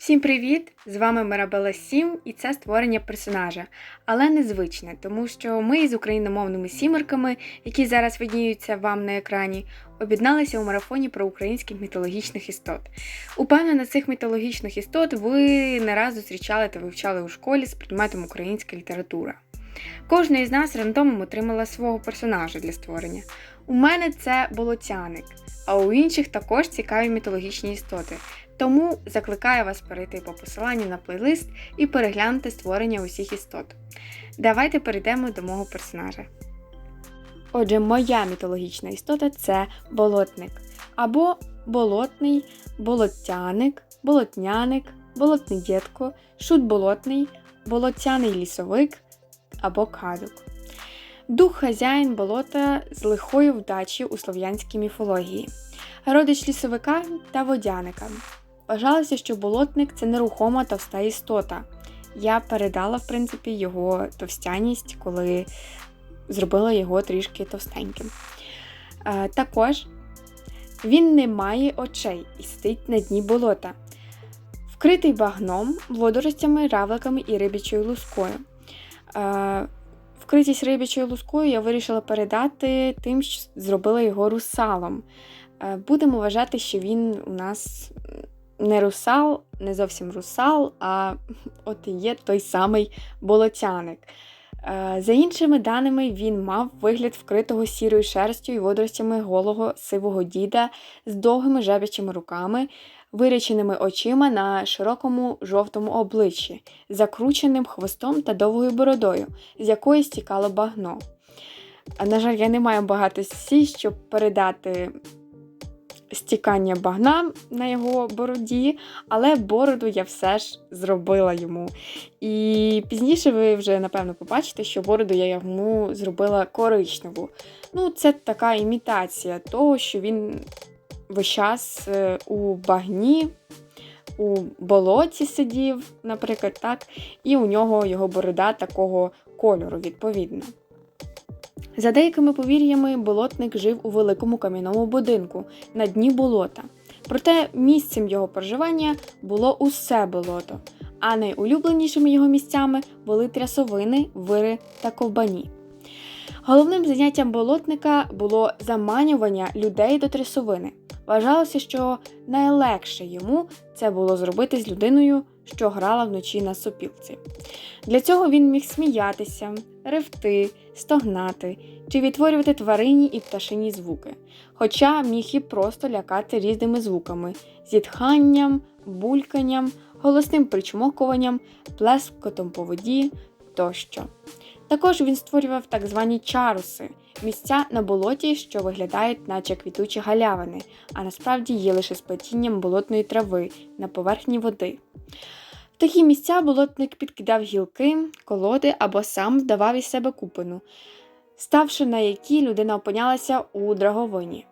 Всім привіт! З вами Мирабела Сім, і це створення персонажа, але незвичне, тому що ми з україномовними сімерками, які зараз видніються вам на екрані, об'єдналися у марафоні про українських мітологічних істот. Упевнена, цих мітологічних істот ви не раз зустрічали та вивчали у школі з предметом українська література. Кожна із нас рандомом отримала свого персонажа для створення. У мене це болотяник, а у інших також цікаві мітологічні істоти. Тому закликаю вас перейти по посиланню на плейлист і переглянути створення усіх істот. Давайте перейдемо до мого персонажа. Отже, моя мітологічна істота це болотник, або болотний, болоттяник, болотняник, болотний дєтко, шут болотний, болотяний лісовик або кадук. Дух хазяїн болота з лихої вдачі у слов'янській міфології, родич лісовика та водяника. Вважалося, що болотник це нерухома товста істота. Я передала, в принципі, його товстяність, коли зробила його трішки товстеньким. Е, також він не має очей і сидить на дні болота, вкритий багном, водоростями, равликами і рибячою лускою. Е, вкритість рибячою лускою я вирішила передати тим, що зробила його русалом. Е, будемо вважати, що він у нас не русал, не зовсім русал, а от є той самий болотяник. Е, за іншими даними, він мав вигляд вкритого сірою шерстю і водоростями голого сивого діда з довгими жабячими руками, виряченими очима на широкому жовтому обличчі, закрученим хвостом та довгою бородою, з якої стікало багно. На жаль, я не маю багато сі, щоб передати стікання багна на його бороді, але бороду я все ж зробила йому. І пізніше ви вже, напевно, побачите, що бороду я йому зробила коричневу. Ну, це така імітація того, що він весь час е, у багні. У болоті сидів, наприклад, так, і у нього його борода такого кольору, відповідно. За деякими повір'ями, болотник жив у великому кам'яному будинку на дні болота. Проте місцем його проживання було усе болото, а найулюбленішими його місцями були трясовини, вири та ковбані. Головним заняттям болотника було заманювання людей до трясовини. Вважалося, що найлегше йому це було зробити з людиною, що грала вночі на сопілці. Для цього він міг сміятися, ревти, стогнати чи відтворювати тварині і пташині звуки, хоча міг і просто лякати різними звуками зітханням, бульканням, голосним причмокуванням, плескотом по воді тощо. Також він створював так звані чаруси місця на болоті, що виглядають, наче квітучі галявини, а насправді є лише сплетінням болотної трави на поверхні води. В такі місця болотник підкидав гілки, колоди або сам вдавав із себе купину, ставши на якій людина опинялася у драговині.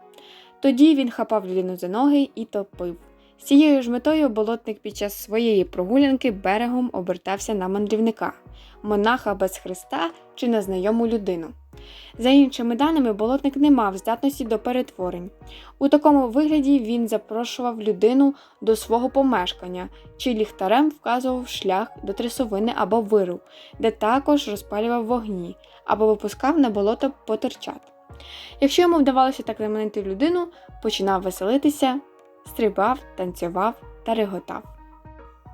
Тоді він хапав людину за ноги і топив. З цією ж метою болотник під час своєї прогулянки берегом обертався на мандрівника, монаха без хреста чи на знайому людину. За іншими даними, болотник не мав здатності до перетворень. У такому вигляді він запрошував людину до свого помешкання чи ліхтарем вказував шлях до трясовини або виру, де також розпалював вогні або випускав на болото потерчат. Якщо йому вдавалося так заманити людину, починав веселитися, стрибав, танцював та реготав.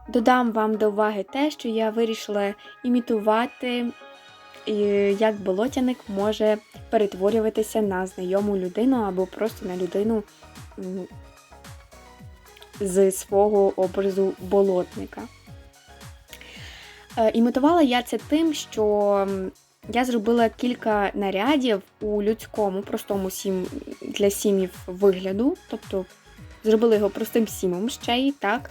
Додам вам до уваги те, що я вирішила імітувати як болотяник може перетворюватися на знайому людину або просто на людину з свого образу болотника. Е, імітувала я це тим, що я зробила кілька нарядів у людському, простому сім для сімів вигляду, тобто зробила його простим сімом ще й так.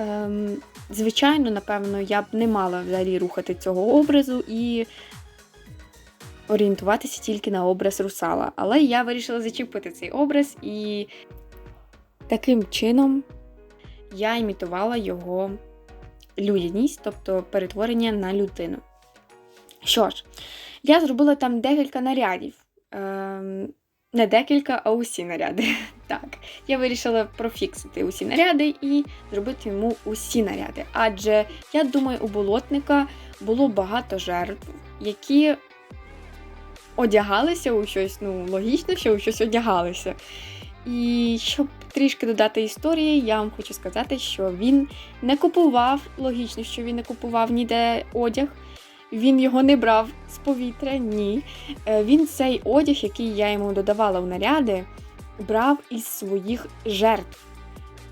Ем, Звичайно, напевно, я б не мала взагалі рухати цього образу і орієнтуватися тільки на образ русала. Але я вирішила зачепити цей образ, і таким чином я імітувала його людяність, тобто перетворення на людину. Що ж, я зробила там декілька нарядів. Не декілька, а усі наряди. Так, я вирішила профіксити усі наряди і зробити йому усі наряди. Адже я думаю, у болотника було багато жертв, які одягалися у щось, ну, логічно, що у щось одягалися. І щоб трішки додати історії, я вам хочу сказати, що він не купував, логічно, що він не купував ніде одяг. Він його не брав з повітря, ні. Е, Він цей одяг, який я йому додавала в наряди, брав із своїх жертв.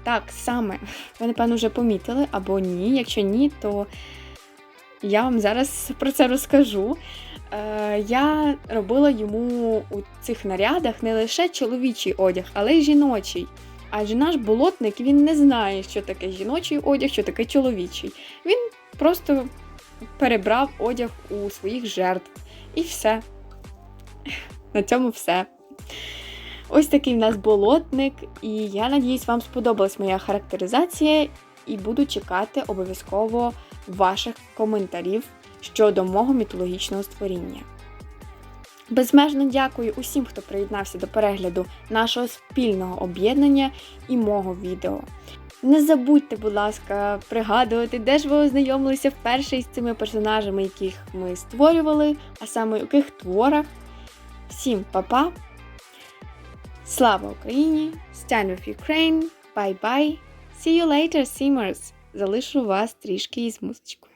Так саме, ви, напевно, вже помітили або ні. Якщо ні, то я вам зараз про це розкажу. Е, Я робила йому у цих нарядах не лише чоловічий одяг, але й жіночий. Адже наш болотник він не знає, що таке жіночий одяг, що таке чоловічий. Він просто перебрав одяг у своїх жертв. І все. На цьому все. Ось такий в нас болотник, і я надіюсь, вам сподобалась моя характеризація, і буду чекати обов'язково ваших коментарів щодо мого мітологічного створіння. Безмежно дякую усім, хто приєднався до перегляду нашого спільного об'єднання і мого відео. Не забудьте, будь ласка, пригадувати, де ж ви ознайомилися вперше із цими персонажами, яких ми створювали, а саме у яких творах. Всім па-па! Слава Україні! Stand with Ukraine! Bye-bye! See you later, Simmers! Залишу вас трішки із музичкою.